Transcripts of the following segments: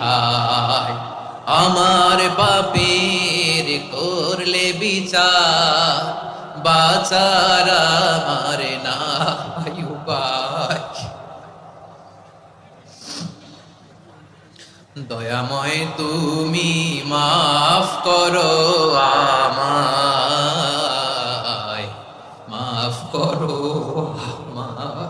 হায় আমার পাপের করলে বিচার, বাচার আমার উপায়। দয়াময় তুমি মাফ করো আমায়, মাফ করো আমায়।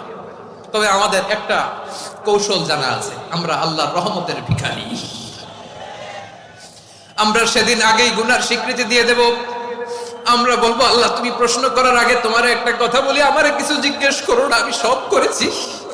তবে আমাদের একটা কৌশল জানা আছে। আমরা আল্লাহর রহমতের ভিখারি। আমরা সেদিন আগেই গুনার স্বীকৃতি দিয়ে দেব। আমরা বলব, আল্লাহ, তুমি প্রশ্ন করার আগে তোমার একটা কথা বলি, আমার কিছু জিজ্ঞেস করো না, আমি সব করেছি।